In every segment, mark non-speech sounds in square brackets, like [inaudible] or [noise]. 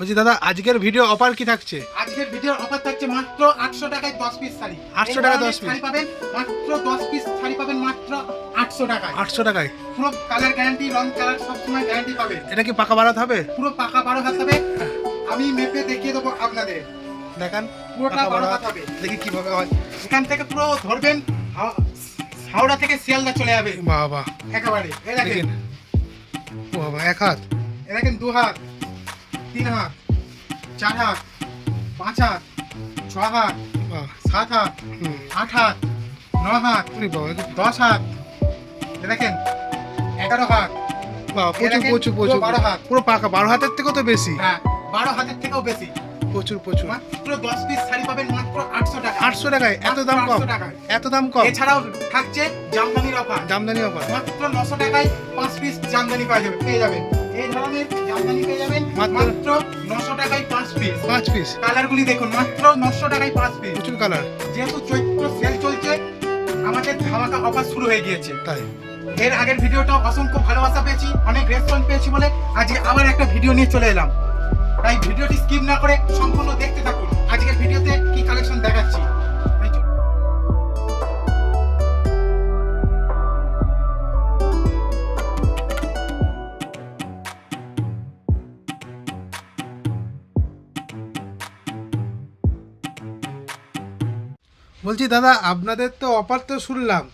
বলছি দাদা আজকের ভিডিও অফার কি থাকছে? আজকের ভিডিওর অফার থাকছে মাত্র আটশো টাকায় দশ পিস শাড়ি। 800 টাকায় এই ধরনের 10 piece। শাড়ি পাবেন মাত্র দশ পিস শাড়ি পাবেন মাত্র আটশো টাকায়। আটশো টাকায়? পুরো কালার গ্যারান্টি রং কালার সবসময় গ্যারান্টি পাবেন এটা কি পাকা বাড়াতে হবে? পুরো পাকা বারো হাত হবে। আমি মেপে দেখিয়ে দেবো আপনাদের। দেখান পুরোটা বারো হাত হবে। দেখি কীভাবে হয়। এখান থেকে পুরো ধরবেন হাও- হাওড়া থেকে শিয়ালদা চলে যাবে। বাবা একেবারে এই দেখেন। বাবা এক হাত। এই দেখেন দু হাত। তিন হাত চার হাত পাঁচ হাত ছ হাত সাত হাত আট হাত ন হাত দশ হাত। দেখেন এগারো হাত। বাবা, প্রচুর প্রচুর প্রচুর। বারো হাত। পুরো পাকা বারো হাতের থেকেও তো বেশি। হ্যাঁ বারো হাতের থেকেও বেশি। প্রচুর প্রচুর। মাত্র দশ পিস শাড়ি পাবেন মাত্র আটশো টাকা আটশো টাকায়? এত দাম কম? 800 এত দাম কম? এছাড়াও থাকছে জামদানির অফার। জামদানি অফার। মাত্র নশো টাকায় পাঁচ পিস জামদানি পেয়ে যাবেন পেয়ে যাবেন। এই ধরনের জামদানি পেয়ে যাবেন মাত্র- মাত্র নশো টাকায় পাঁচ পিস পাঁচ পিস কালারগুলি দেখুন মাত্র নশো টাকায় পাঁচ পিস প্রচুর কালার। যেহেতু চৈত্র সেল চলছে আমাদের ধামাকা অফার শুরু হয়ে গিয়েছে। তাই। এর আগের ভিডিওটা অসংখ্য ভালোবাসা পেয়েছি অনেক রেসপন্স পেয়েছি বলে আজকে আবার একটা ভিডিও নিয়ে চলে এলাম। তাই ভিডিওটি স্কিপ না করে সম্পূর্ণ দেখতে থাকুন। আজকের ভিডিওতে কি কালেকশন দেখাচ্ছি বলছি দাদা আপনাদের তো অফার তো শুনলাম।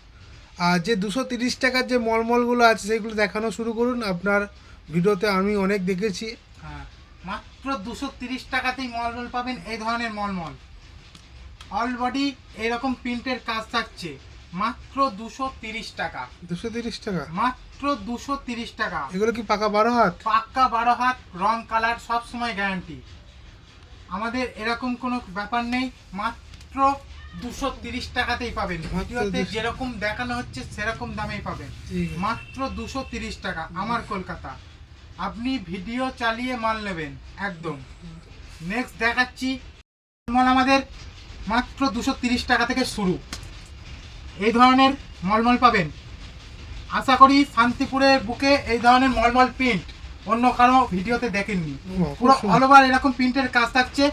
আর যে দুশো তিরিশ টাকার যে মলমলগুলো আছে সেগুলো দেখানো শুরু করুন। আপনার ভিডিওতে আমি অনেক দেখেছি। হ্যাঁ, মাত্র দুশো তিরিশ টাকাতেই মলমল পাবেন এই ধরনের মলমল। অল বডি এরকম প্রিন্টের কাজ থাকছে। মাত্র দুশো তিরিশ টাকা। দুশো তিরিশ টাকা? মাত্র দুশো তিরিশ টাকা। এগুলো কি পাকা বারো হাত? পাক্কা বারো হাত রং কালার সব সময় গ্যারান্টি। আমাদের এরকম কোনো ব্যাপার নেই। মাত্র দুশো তিরিশ টাকাতেই পাবেন। ভিডিওতে 200 যেরকম দেখানো হচ্ছে সেরকম দামেই পাবেন। মাত্র দুশো তিরিশ টাকা আমার কলকাতা। আপনি ভিডিও চালিয়ে মাল নেবেন একদম। নেক্সট দেখাচ্ছি মল আমাদের। মাত্র দুশো তিরিশ টাকা থেকে শুরু। এই ধরনের মলমল পাবেন। আশা করি শান্তিপুরের বুকে এই ধরনের মলমল প্রিন্ট অন্য কারও ভিডিওতে দেখেননি। পুরো। অল ওভার এরকম প্রিন্টের কাজ থাকছে।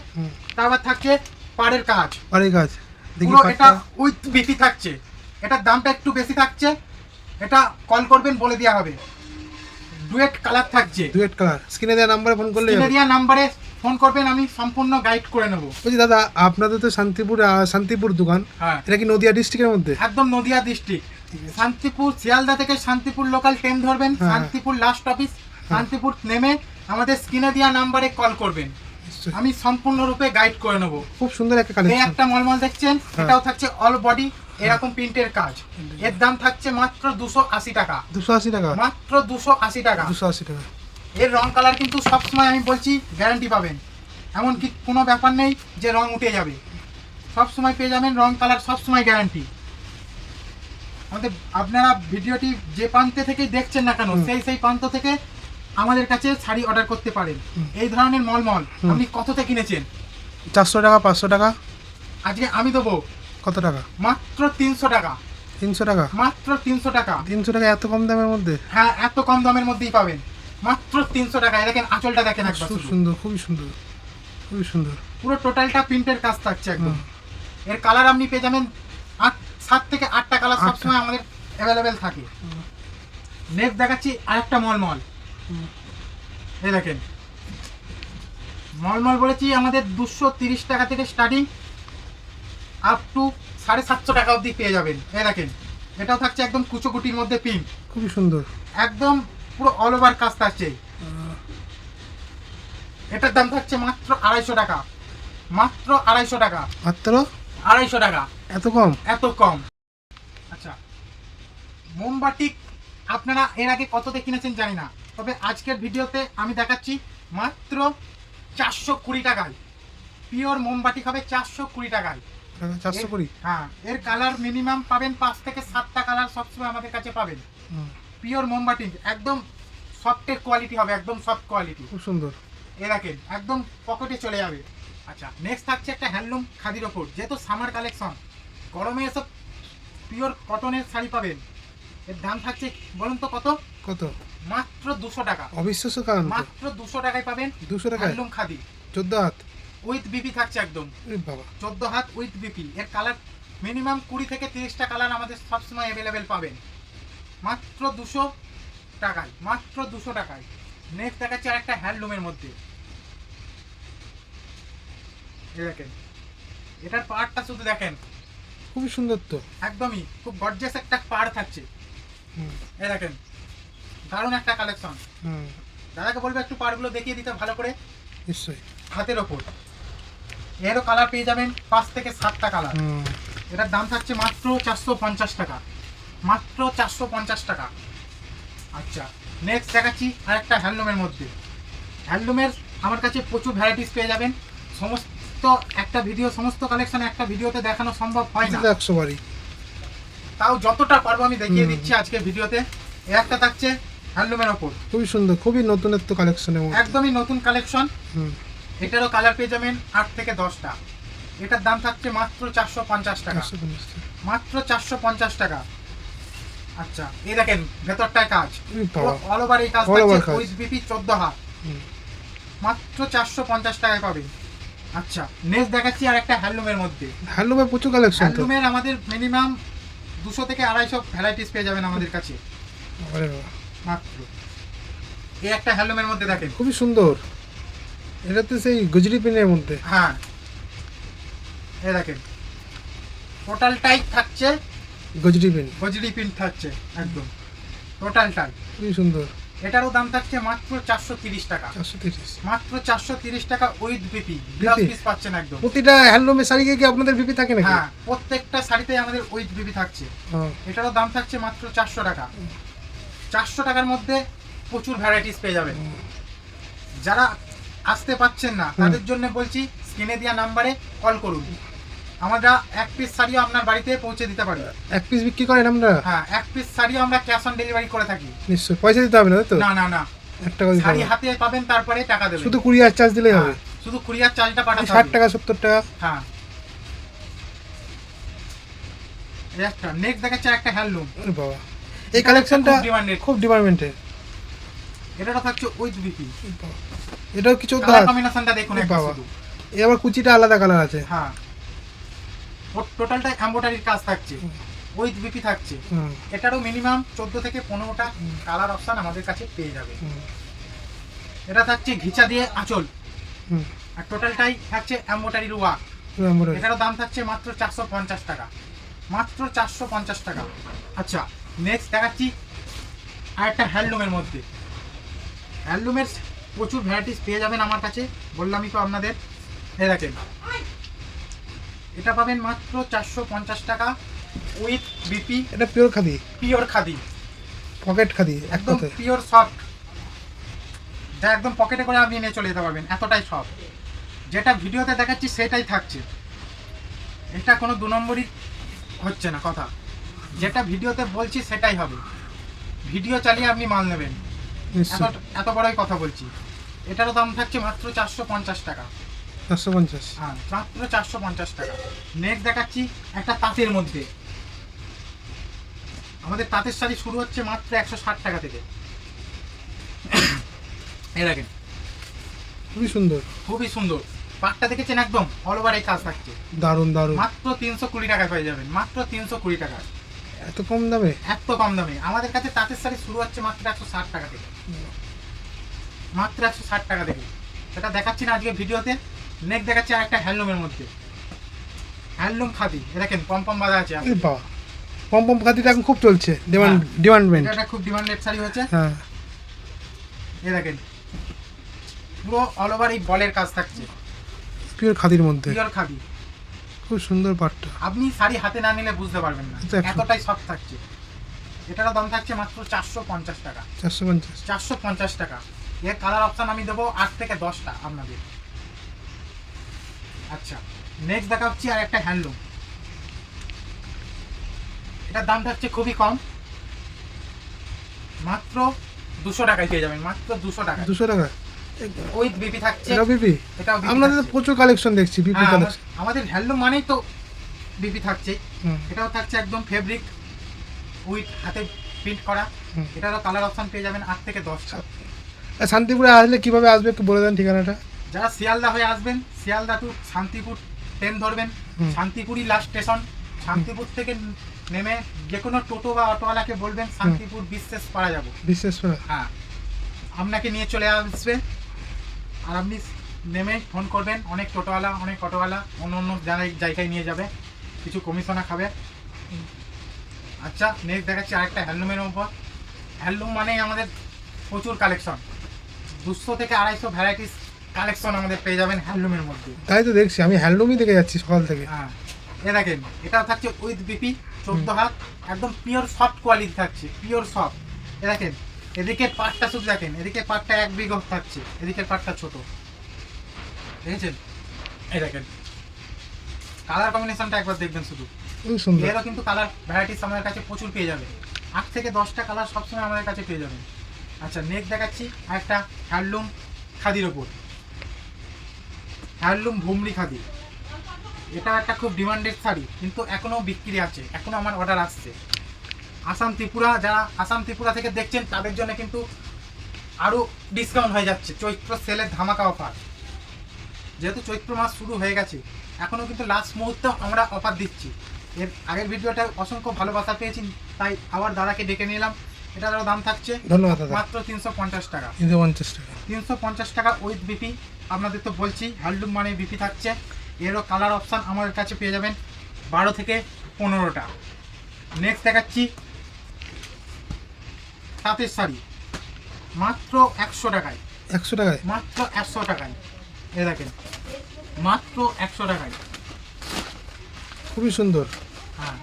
তারপর থাকছে পাড়ের কাজ। গাছ দেখি পুরো এটা উইথ বিপি থাকছে। এটার দামটা একটু বেশি থাকছে। এটা কল করবেন বলে দেওয়া হবে। ডুয়েট কালার থাকছে। ডুয়েট কালার স্ক্রিনে দেওয়া নাম্বারে ফোন করলে স্ক্রিনে দেওয়া নাম্বারে ফোন করবেন আমি সম্পূর্ণ গাইড করে নেব। বলছি দাদা আপনাদের তো শান্তিপুর শান্তিপুর দোকান। হ্যাঁ। এটা কি নদিয়া ডিস্ট্রিক্টের মধ্যে? একদম নদিয়া ডিস্ট্রিক্ট শান্তিপুর শিয়ালদা থেকে শান্তিপুর লোকাল ট্রেন ধরবেন। হ্যাঁ। শান্তিপুর লাস্ট অফিস শান্তিপুর নেমে আমাদের স্ক্রিনে দেওয়া নাম্বারে কল করবেন। [laughs] আমি সম্পূর্ণরূপে গাইড করে নেব। খুব সুন্দর একটা কালেকশন এই একটা মলমল দেখছেন? হ্যাঁ। এটাও থাকছে অল বডি এরকম প্রিন্টের কাজ। এর দাম থাকছে মাত্র দুশো আশি টাকা। দুশো আশি টাকা। মাত্র দুশো আশি টাকা। দুশো আশি টাকা। এর রং কালার কিন্তু সবসময় আমি বলছি গ্যারান্টি পাবেন। এমনকি কোনো ব্যাপার নেই যে রং উঠে যাবে। সব সময় পেয়ে যাবেন রং কালার সব সময় গ্যারান্টি আমাদের আপনারা ভিডিওটি যে প্রান্তে থেকেই দেখছেন না কেন সেই সেই প্রান্ত থেকে আমাদের কাছে শাড়ি অর্ডার করতে পারেন। এই ধরনের মলমল। আপনি কততে কিনেছেন? চারশো টাকা পাঁচশো টাকা। আজকে আমি দেবো। কত টাকা? মাত্র তিনশো টাকা। তিনশো টাকা? মাত্র তিনশো টাকা। তিনশো টাকা এত কম দামের মধ্যে? হ্যাঁ এত কম দামের মধ্যেই পাবেন। মাত্র তিনশো টাকা। দেখেন আঁচলটা দেখেন একবার খুব সুন্দর খুবই সুন্দর খুবই সুন্দর। পুরো টোটালটা প্রিন্টের কাজ থাকছে একদম। এর কালার আপনি পেয়ে যাবেন আট সাত থেকে আটটা কালার সবসময় আমাদের অ্যাভেলেবেল থাকে। নেক্সট দেখাচ্ছি আরেকটা মলমল। এই দেখেন। মলমল বলেছি আমাদের দুশো তিরিশ টাকা থেকে স্টার্টিং আপ টু সাড়ে সাতশো টাকা অবধি পেয়ে যাবেন। এই দেখেন এটাও থাকছে একদম কুচোকুটির মধ্যে পিঙ্ক খুবই সুন্দর। একদম পুরো অল ওভার কাজ থাকছে। এটার দাম থাকছে মাত্র আড়াইশো টাকা। মাত্র আড়াইশো টাকা। মাত্র? আড়াইশো টাকা। এত কম? এত কম। আচ্ছা মোমবাতি আপনারা এর আগে কততে কিনেছেন জানি না। তবে আজকের ভিডিওতে আমি দেখাচ্ছি মাত্র চারশো কুড়ি টাকায়। পিওর মোমবাতি হবে চারশো কুড়ি টাকায়। চারশো কুড়ি? হ্যাঁ এর কালার মিনিমাম পাবেন পাঁচ থেকে সাতটা কালার সবসময় আমাদের কাছে পাবেন। পিওর মোমবাতি একদম সফটের কোয়ালিটি হবে একদম সফট কোয়ালিটি। খুব সুন্দর। এ দেখেন একদম পকেটে চলে যাবে। আচ্ছা নেক্সট থাকছে একটা হ্যান্ডলুম খাদির ওপর যেহেতু সামার কালেকশন গরমে এসব পিওর কটনের শাড়ি পাবেন। এর দাম থাকছে বলুন তো কত? কত? মাত্র দুশো টাকা। অবিশ্বাস্য কারণ মাত্র দুশো টাকায় পাবেন দুশো টাকায়? হ্যান্ডলুম খাদি। চোদ্দ হাত? উইথ বিপি থাকছে একদম। বাবা। চোদ্দ হাত উইথ বিপি এর কালার মিনিমাম কুড়ি থেকে তিরিশটা কালার আমাদের সবসময় অ্যাভেলেবেল পাবেন। মাত্র দুশো টাকায় মাত্র দুশো টাকায়। নেক্সট দেখাচ্ছে আর একটা হ্যান্ডলুমের মধ্যে। দেখেন। এটার পাড়টা শুধু দেখেন। খুবই সুন্দর তো। একদমই খুব গর্জিয়াস একটা পাড় থাকছে। এই দেখেন। দারুণ একটা কালেকশন হুম, দাদাকে বলব একটু পাড়গুলো দেখিয়ে দিতে ভালো করে? নিশ্চয়ই। হাতের ওপর। এরও কালার পেয়ে যাবেন পাঁচ থেকে সাতটা কালার এটার দাম থাকছে মাত্র চারশো পঞ্চাশ টাকা। মাত্র চারশো পঞ্চাশ টাকা। আচ্ছা নেক্সট দেখাচ্ছি আর একটা হ্যান্ডলুমের মধ্যে। হ্যান্ডলুমের আমার কাছে প্রচুর ভ্যারাইটিস পেয়ে যাবেন। সমস্ত একটা ভিডিও সমস্ত কালেকশন একটা ভিডিওতে দেখানো সম্ভব হয় না। একশো বাড়ি তাও যতটা পারব আমি দেখিয়ে দিচ্ছি আজকে ভিডিওতে এ একটা থাকছে হ্যান্ডলুমের ওপর। খুবই সুন্দর খুবই নতুনত্ব কালেকশনের মধ্যে। একদমই নতুন কালেকশন হুম, এটারও কালার পেয়ে যাবেন আট থেকে দশটা। এটার দাম থাকছে মাত্র চারশো পঞ্চাশ টাকা। মাত্র চারশো পঞ্চাশ টাকা। আচ্ছা এই দেখেন ভেতরটায় কাজ। অল ওভার এই কাজ থাকছে উইথ বিপি চোদ্দ হাত। মাত্র চারশো পঞ্চাশ টাকায় পাবেন। আচ্ছা নেক্সট দেখাচ্ছি আর একটা হ্যান্ডলুমের মধ্যে। হ্যান্ডলুমে প্রচুর কালেকশন হ্যান্ডলুমের আমাদের মিনিমাম দুশো থেকে আড়াইশো ভ্যারাইটিস পেয়ে যাবেন আমাদের কাছে। মাত্র। এই একটা হ্যান্ডলুমের মধ্যে দেখেন। খুবই সুন্দর। এটা তো সেই গুজরি পিনের মধ্যে। হ্যাঁ। এই দেখেন। টোটালটাই থাকছে গজরি পিন। গজরি প্রিন্ট থাকছে একদম। টোটালটাই খুবই সুন্দর। এটারও দাম থাকছে মাত্র চারশো তিরিশ টাকা। চারশো তিরিশ। মাত্র চারশো তিরিশ টাকা উইথ বিপি ব্লাউজ? পিস পাচ্ছেন একদম। প্রতিটা হ্যান্ডলুমের শাড়ি কি আপনাদের বিপি থাকে নাকি? হ্যাঁ প্রত্যেকটা শাড়িতে আমাদের উইথ বিপি থাকছে। এটারও দাম থাকছে মাত্র চারশো টাকা। চারশো টাকার মধ্যে প্রচুর ভ্যারাইটিস পেয়ে যাবেন। যারা আসতে পাচ্ছেন না তাদের জন্য বলছি স্ক্রিনে দেওয়া নাম্বারে কল করুন। আমরা এক পিস শাড়িও আপনার বাড়িতে পৌঁছে দিতে পারি। এক পিস বিক্রি করেন আমরা? হ্যাঁ এক পিস শাড়িও আমরা ক্যাশ অন ডেলিভারি করে থাকি। নিশ্চয়ই পয়সা দিতে হবে না তো? না না না। এক টাকা শাড়ি হাতে পাবেন তারপরে টাকা দেবেন। শুধু হাজার চার্জ দিলেই হবে। হ্যাঁ, শুধু কুরিয়ার চার্জটা পাঠাতে হবে। টাকা সত্তর টাকা। হ্যাঁ। একটা নেক্সট দেখাচ্ছে একটা হ্যান্ডলুম বাবা। এই কালেকশনটা খুব ডিপার্টমেন্টের এটাও থাকছে উইথ বিপি এটাও কি চোদ্দ কালার কম্বিনেশনটা দেখুন এ একবার বাবা। শুধু। এ আবার কুচিটা আলাদা কালার আছে। হ্যাঁ। টোটালটা এম্বোটারির কাজ থাকছে। উইথ বিপি থাকছে। এটারও মিনিমাম চোদ্দ থেকে পনেরোটা কালার অপশন আমাদের কাছে পেয়ে যাবে। এটা থাকছে ঘিচা দিয়ে আঁচল। আর টোটালটাই থাকছে এম্বোটারির ওয়ার্ক এটারও দাম থাকছে মাত্র চারশো পঞ্চাশ টাকা। মাত্র চারশো পঞ্চাশ টাকা। আচ্ছা নেক্সট দেখাচ্ছি আর একটা হ্যান্ডলুমের মধ্যে। হ্যান্ডলুমের প্রচুর ভ্যারাইটিস পেয়ে যাবেন আমার কাছে বললামই তো আপনাদের। এই দেখেন এটা পাবেন মাত্র চারশো পঞ্চাশ টাকা উইথ বিপি এটা pure khadi. Pure khadi. Pocket khadi একদম পিওর সফট যা একদম পকেটে করে আপনি নিয়ে চলে যেতে পারবেন এতটাই সফট যেটা ভিডিওতে দেখাচ্ছি সেটাই থাকছে। এটা কোনো দু নম্বরই হচ্ছে না কথা। যেটা ভিডিওতে বলছি সেটাই হবে। ভিডিও চালিয়ে আপনি মাল নেবেন। এত বড়ই কথা বলছি। এটারও দাম থাকছে মাত্র চারশো পঞ্চাশ টাকা। চারশো পঞ্চাশ। হ্যাঁ মাত্র চারশো পঞ্চাশ টাকা। নেক্সট দেখাচ্ছি একটা তাঁতের মধ্যে। আমাদের তাঁতের শাড়ি শুরু হচ্ছে মাত্র একশো ষাট টাকা থেকে। এই দেখেন। খুবই সুন্দর। খুবই সুন্দর। পাটটা দেখেছেন একদম? অল ওভার এই কাজ থাকছে। দারুণ দারুণ। মাত্র তিনশো কুড়ি টাকায় পেয়ে যাবেন মাত্র তিনশো কুড়ি টাকা এত কম দামে? এত কম দামে। আমাদের কাছে তাঁতের শাড়ি শুরু হচ্ছে মাত্র একশো ষাট টাকা থেকে। মাত্র একশো ষাট টাকা থেকে। সেটা দেখাচ্ছি না আজকে ভিডিওতে। নেক দেখাচ্ছি আর একটা হ্যান্ডলুমের মধ্যে। হ্যান্ডলুম খাদি। দেখেন পম পম বাঁধা আছে বাবা। পম পম খাদিটা এখন খুব চলছে। ডিমান্ড হ্যাঁ। ডিমান্ডমেন্ট এটা খুব ডিমান্ডেড শাড়ি হচ্ছে হ্যাঁ। এ দেখেন পুরো অল ওভার এই বলের কাজ থাকছে। পিওর খাদির মধ্যে। পিওর খাদি। খুব সুন্দর পাটটা। আপনি শাড়ি হাতে না নিলে বুঝতে পারবেন না। এতটাই সফট থাকছে। এটারও দাম থাকছে মাত্র চারশো পঞ্চাশ টাকা। চারশো পঞ্চাশ। চারশো পঞ্চাশ টাকা। এর কালার অপশন আমি দেবো আট থেকে দশটা আপনাদের। আচ্ছা নেক্সট দেখাচ্ছি আর একটা হ্যান্ডলুম এটার দাম থাকছে খুবই কম। মাত্র দুশো টাকায় পেয়ে যাবেন মাত্র দুশো টাকা দুশো টাকা উইথ বিপি থাকছে। এটা বিপি? এটাও আপনাদের প্রচুর কালেকশন দেখছি বিপি হ্যাঁ, কালেকশন আমাদের হ্যান্ডলুম মানেই তো বিপি থাকছে। এটাও থাকছে একদম ফেব্রিক উইথ হাতে প্রিন্ট করা। এটারও কালার অপশন পেয়ে যাবেন আট থেকে দশটা আর শান্তিপুরে আসলে কীভাবে আসবে একটু বলে দেন ঠিকানাটা। যারা শিয়ালদা হয়ে আসবেন শিয়ালদা টু শান্তিপুর ট্রেন ধরবেন। শান্তিপুরই লাস্ট স্টেশন শান্তিপুর থেকে নেমে যে কোনো টোটো বা অটোওয়ালাকে বলবেন শান্তিপুর বিশ্বাস পাড়া যাব। বিশেষ করে হ্যাঁ। আপনাকে নিয়ে চলে আসবে। আর আপনি নেমে ফোন করবেন অনেক টোটোওয়ালা অনেক অটোওয়ালা অন্য অন্য জায়গায় জায়গায় নিয়ে যাবে। কিছু কমিশনা খাবে। আচ্ছা নেক্সট দেখাচ্ছি আরেকটা হ্যান্ডলুমের উপর। হ্যান্ডলুম মানেই আমাদের প্রচুর কালেকশন দুশো থেকে আড়াইশো ভ্যারাইটিস কালেকশন আমাদের পেয়ে যাবেন হ্যান্ডলুমের মধ্যে। তাই তো দেখছি আমি হ্যান্ডলুমই দেখে যাচ্ছি সকাল থেকে। হ্যাঁ। এ দেখেন এটা থাকছে উইথ বিপি চোদ্দ হাত একদম পিওর সফট কোয়ালিটি থাকছে পিওর সফট এ দেখেন এদিকের পাটটা শুধু দেখেন এদিকে পাটটা এক বিঘ থাকছে এদিকের পাটটা ছোট। দেখেছেন? এই দেখেন। কালার কম্বিনেশনটা একবার দেখবেন শুধু। এরও কিন্তু কালার ভ্যারাইটিস আমাদের কাছে প্রচুর পেয়ে যাবে। আট থেকে দশটা কালার সবসময় আমাদের কাছে পেয়ে যাবেন আচ্ছা নেক্সট দেখাচ্ছি আর একটা হ্যান্ডলুম খাদির ওপর। হ্যান্ডলুম ভুমরি খাদি। এটা একটা খুব ডিমান্ডেড শাড়ি কিন্তু এখনও বিক্রি আছে এখনও আমার অর্ডার আসছে। আসাম ত্রিপুরা যারা আসাম ত্রিপুরা থেকে দেখছেন তাদের জন্য কিন্তু আরও ডিসকাউন্ট হয়ে যাচ্ছে। চৈত্র সেলের ধামাকা অফার যেহেতু চৈত্র মাস শুরু হয়ে গেছে এখনও কিন্তু লাস্ট মুহূর্তে আমরা অফার দিচ্ছি। এর আগের ভিডিওটা অসংখ্য ভালোবাসা পেয়েছি তাই আবার দাদাকে ডেকে নিলাম। এটারও দাম থাকছে ধন্যবাদ মাত্র তিনশো পঞ্চাশ টাকা। তিনশো পঞ্চাশ টাকা। তিনশো পঞ্চাশ টাকা উইথ বিপি আপনাদের তো বলছি হ্যান্ডলুম মানে বিপি থাকছে। এরও কালার অপশান আমাদের কাছে পেয়ে যাবেন বারো থেকে পনেরোটা। নেক্সট দেখাচ্ছি তাঁতের শাড়ি। মাত্র একশো টাকায়। একশো টাকায়? মাত্র একশো টাকায়। এ দেখেন মাত্র একশো টাকায়। খুবই সুন্দর। হ্যাঁ।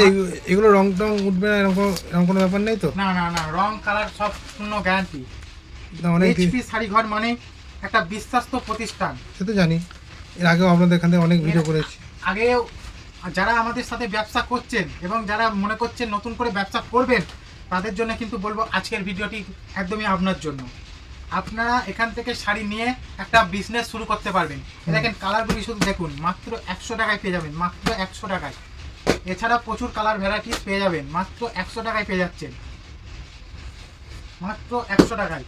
এই এগুলো রং টং উঠবে না এরকম এরকম কোনো ব্যাপার নেই তো? না না না রং কালার সব শূন্য গ্যারান্টি এইচপি শাড়ি ঘর মানে একটা বিশ্বস্ত প্রতিষ্ঠান। সে তো জানি। এর আগেও আপনাদের এখান থেকে অনেক ভিডিও করেছি। আগেও যারা আমাদের সাথে ব্যবসা করছেন এবং যারা মনে করছেন নতুন করে ব্যবসা করবেন তাদের জন্য কিন্তু বলব আজকের ভিডিওটি একদমই আপনার জন্য। আপনারা এখান থেকে শাড়ি নিয়ে একটা বিজনেস শুরু করতে পারবেন। দেখেন কালারগুলি শুধু দেখুন মাত্র একশো টাকায় পেয়ে যাবেন মাত্র একশো টাকায়। এছাড়া প্রচুর কালার ভ্যারাইটিস পেয়ে যাবেন মাত্র একশো টাকায় পেয়ে যাচ্ছেন। মাত্র একশো টাকায়।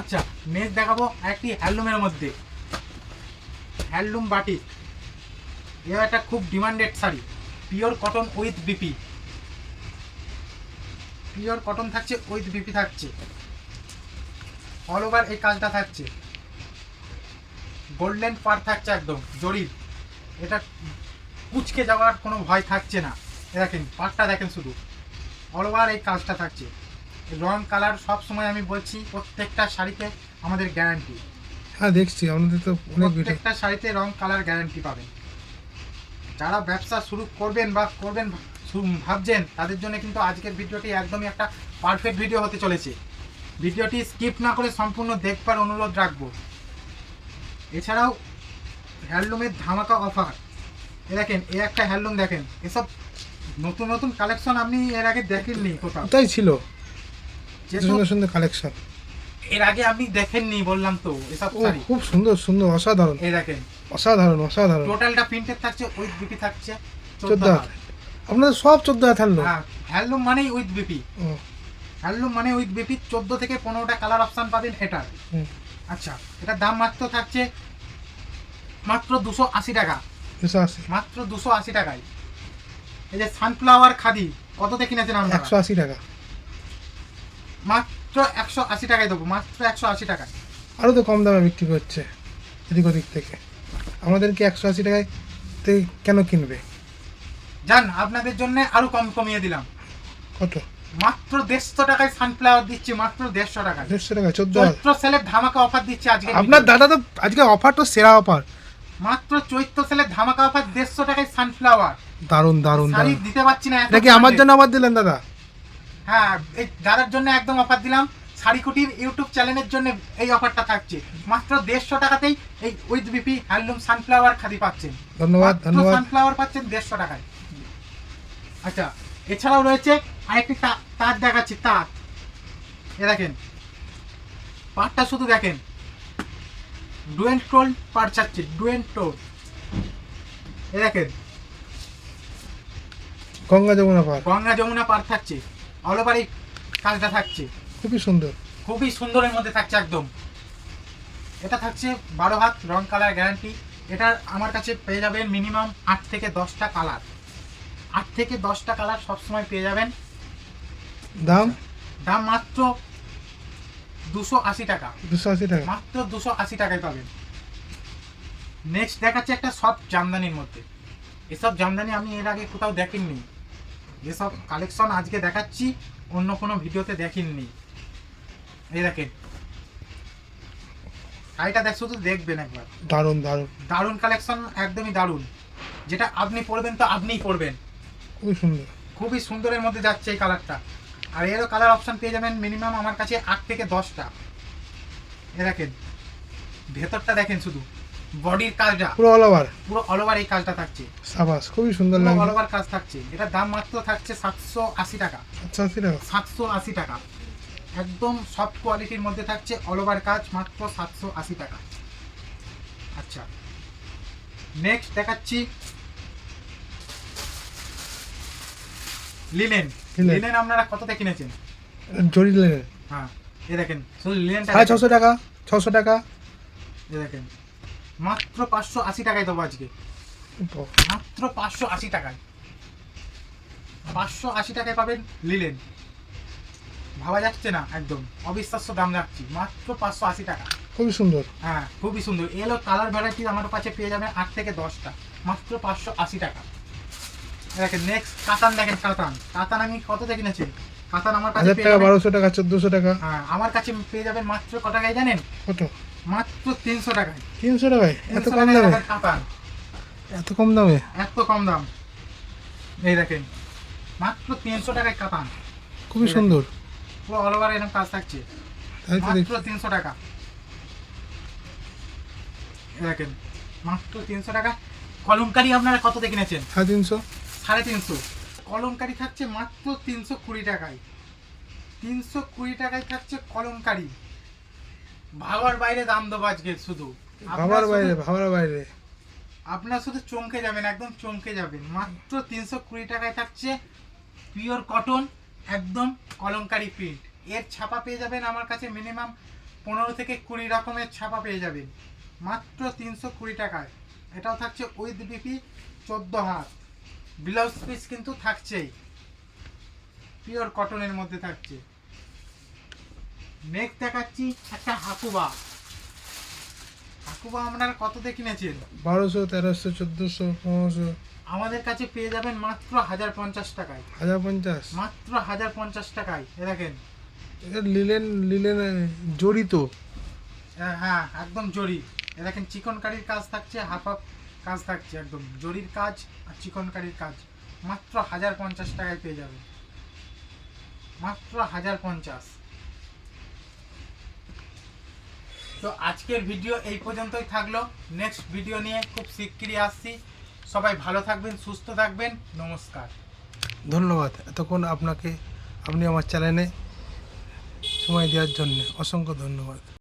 আচ্ছা নেক্সট দেখাবো একটি হ্যান্ডলুমের মধ্যে। হ্যান্ডলুম বাটি এও একটা খুব demanded sari. Pure cotton with BP pure cotton থাকছে উইথ বিপি থাকছে। অল ওভার এই কাজটা থাকছে। গোল্ডেন পার থাকছে একদম জরির। এটা কুচকে যাওয়ার কোনো ভয় থাকছে না। দেখেন পাটটা দেখেন শুধু। অল ওভার এই কাজটা থাকছে। রং কালার সব সময় আমি বলছি প্রত্যেকটা শাড়িতে আমাদের গ্যারান্টি হ্যাঁ দেখছি আপনাদের তো অনেক প্রত্যেকটা শাড়িতে রং কালার গ্যারান্টি পাবেন। যারা ব্যবসা শুরু করবেন বা করবেন ভাবছেন তাদের জন্য কিন্তু আজকের ভিডিওটি একদমই একটা পারফেক্ট ভিডিও হতে চলেছে। ভিডিওটি স্কিপ না করে সম্পূর্ণ দেখবার অনুরোধ রাখব। এছাড়াও হ্যান্ডলুমের ধামাকা অফার এ দেখেন এ একটা হ্যান্ডলুম দেখেন। এসব নতুন নতুন কালেকশন আপনি এর আগে দেখেননি কোথাও। তাই ছিল। যেসব সুন্দর সুন্দর কালেকশন এর আগে আপনি দেখেননি বললাম তো এসব শাড়ি। খুব সুন্দর সুন্দর অসাধারণ। এই দেখেন। অসাধারণ অসাধারণ। টোটালটা প্রিন্টেড থাকছে উইথ বিপি থাকছে। চোদ্দ হাত আপনাদের সব চোদ্দ হাত হারলো হ্যাঁ হ্যান্ডলুম মানেই উইথ বিপি হ্যান্ডলুম মানে উইথ বিপি চোদ্দ থেকে পনেরোটা কালার অপশান পাবেন এটার আচ্ছা এটার দাম মাত্র থাকছে মাত্র দুশো আশি টাকা। দুশো আশি। মাত্র দুশো আশি টাকায়। এই যে সানফ্লাওয়ার খাদি কত কততে কিনেছেন আমরা একশো আশি টাকা। মাত্র একশো আশি টাকায় দেবো মাত্র একশো আশি টাকায়। আরও তো কম দামে বিক্রি করছে এদিক ওদিক থেকে। আমাদেরকে একশো আশি টাকায় থেকে কেন কিনবে? জান আপনাদের জন্য আরও কম কমিয়ে দিলাম। কত? মাত্র দেড়শো টাকায় সানফ্লাওয়ার দিচ্ছি মাত্র দেড়শো টাকায়। দেড়শো টাকা চোদ্দ চৈত্র সেলের ধামাকা অফার দিচ্ছে আজকে আপনার দাদা তো আজকে অফার তো সেরা অফার মাত্র চৈত্র সেলের ধামাকা অফার দেড়শো টাকায় সানফ্লাওয়ার দারুণ দারুণ শাড়ি দিতে পারছি না এটা কি আমার জন্য আবার দিলেন দাদা? হ্যাঁ এই দাদার জন্য একদম অফার দিলাম। শাড়িকুটির ইউটিউব চ্যানেলের জন্য এই অফারটা থাকছে। মাত্র দেড়শো টাকাতেই এই with BP handloom sunflower khadi পাচ্ছেন। ধন্যবাদ ধন্যবাদ। সানফ্লাওয়ার পাচ্ছেন দেড়শো টাকায়। আচ্ছা এছাড়াও রয়েছে আরেকটি তা- তাঁত দেখাচ্ছি তার। এ দেখেন পাটটা শুধু দেখেন। ডুয়েন টোল পাট চাচ্ছে ডুয়েন টোল। এ দেখেন গঙ্গা যমুনা পার গঙ্গা যমুনা পার থাকছে অল ওভার এই কাজটা থাকছে। খুবই সুন্দর। খুবই সুন্দরের মধ্যে থাকছে একদম। এটা থাকছে বারো হাত রং কালার গ্যারান্টি। এটা আমার কাছে পেয়ে যাবেন মিনিমাম আট থেকে দশটা কালার। আট থেকে দশটা কালার সবসময় পেয়ে যাবেন। দাম? দাম মাত্র দুশো আশি টাকা। দুশো আশি টাকা। মাত্র দুশো আশি টাকায় পাবেন। নেক্সট দেখাচ্ছে একটা সব জামদানির মধ্যে। এসব জামদানি আমি এর আগে কোথাও দেখিনি। যেসব কালেকশন আজকে দেখাচ্ছি অন্য কোনো ভিডিওতে দেখিনি। এই দেখেন। শাড়িটা দেখ শুধু দেখবেন একবার। দারুণ দারুণ। দারুণ কালেকশন একদমই দারুণ। যেটা আপনি পরবেন তো আপনিই পরবেন। খুবই সুন্দর। খুবই সুন্দরের মধ্যে যাচ্ছে এই কালারটা আর এরও কালার অপশন পেয়ে যাবেন মিনিমাম আমার কাছে আট থেকে দশটা। এ দেখেন ভেতরটা দেখেন শুধু। বডির কাজটা। পুরো অল ওভার পুরো অল ওভার এই কাজটা থাকছে। সাবাস খুবই সুন্দর লাগছে। অল ওভার কাজ থাকছে। এটার দাম মাত্র থাকছে সাতশো আশি টাকা। আশি টাকা। সাতশো আশি টাকা। একদম সফট কোয়ালিটির মধ্যে থাকছে অল ওভার কাজ মাত্র সাতশো আশি টাকা। আচ্ছা। নেক্সট দেখাচ্ছি লিনেন লিনেন আপনারা কততে কিনেছেন? জরি লেনের হ্যাঁ এই দেখেন শুধু লিনেনটা সাড়ে। ছশো টাকা ছশো টাকা। এই দেখেন মাত্র পাঁচশো আশি টাকায় দেবো আজকে। মাত্র পাঁচশো আশি টাকায়। পাঁচশো আশি টাকায় পাবেন লিলেন ভাবা যাচ্ছে না একদম অবিশ্বাস্য দাম রাখছি মাত্র পাঁচশো আশি টাকা। খুবই সুন্দর। হ্যাঁ খুবই সুন্দর। এলো কালার ভ্যারাইটি আমার কাছে পেয়ে যাবেন আট থেকে দশটা মাত্র পাঁচশো আশি টাকা। দেখেন নেক্সট কাতান দেখেন কাতান। কাতান আমি কততে কিনেছি? কাতান আমার কাছে টাকা বারোশো টাকা চোদ্দোশো টাকা। হ্যাঁ আমার কাছে পেয়ে যাবেন মাত্র টাকায় জানেন? কত? মাত্র তিনশো টাকায়। তিনশো টাকায়? এত কম দামে? কাতান। এত কম দামে? এত কম দাম। এই দেখেন মাত্র তিনশো টাকায় কাতান। খুবই সুন্দর। পুরো অল ওভার এরকম কাজ থাকছে। মাত্র তিনশো টাকা। দেখেন মাত্র তিনশো টাকা। কলমকারি আপনারা কততে কিনেছেন? সাড়ে তিনশো। সাড়ে তিনশো। কলমকারি থাকছে মাত্র তিনশো কুড়ি টাকায়। তিনশো কুড়ি টাকায় থাকছে কলমকারি ভাবার বাইরে দাম দেবো আজকে শুধু। ভাবার বাইরে ভাবার বাইরে। আপনার শুধু চমকে যাবেন একদম চমকে যাবেন। মাত্র তিনশো কুড়ি টাকায় থাকছে পিওর কটন একদম কলমকারি প্রিন্ট এর ছাপা পেয়ে যাবেন আমার কাছে মিনিমাম পনেরো থেকে কুড়ি রকমের ছাপা পেয়ে যাবেন। মাত্র তিনশো কুড়ি টাকায়। এটাও থাকছে উইথ বিপি চোদ্দ হাত। ব্লাউজ পিস কিন্তু থাকছেই। পিওর কটনের মধ্যে থাকছে। নেক্সট দেখাচ্ছি একটা হাকুবা। হাকুবা আপনারা কততে কিনেছেন? বারোশো তেরোশো চোদ্দোশো পনেরোশো। আমাদের কাছে পেয়ে যাবেন মাত্র হাজার পঞ্চাশ টাকায়। হাজার পঞ্চাশ। মাত্র হাজার পঞ্চাশ টাকায়। এ দেখেন। লিলেন লিলেন জড়িত। হ্যাঁ একদম জরি এ দেখেন চিকন কারির কাজ থাকছে হাফ হাফ কাজ থাকছে একদম। জরির কাজ আর চিকন কারির কাজ। মাত্র হাজার পঞ্চাশ টাকায় পেয়ে যাবেন মাত্র হাজার পঞ্চাশ। তো আজকের ভিডিও এই পর্যন্তই থাকল। নেক্সট ভিডিও নিয়ে খুব শিগগিরই আসছি। সবাই ভালো থাকবেন, সুস্থ থাকবেন। নমস্কার। ধন্যবাদ। এতক্ষণ আপনাকে, আপনি আমার চ্যানেলে সময় দেওয়ার জন্য অসংখ্য ধন্যবাদ।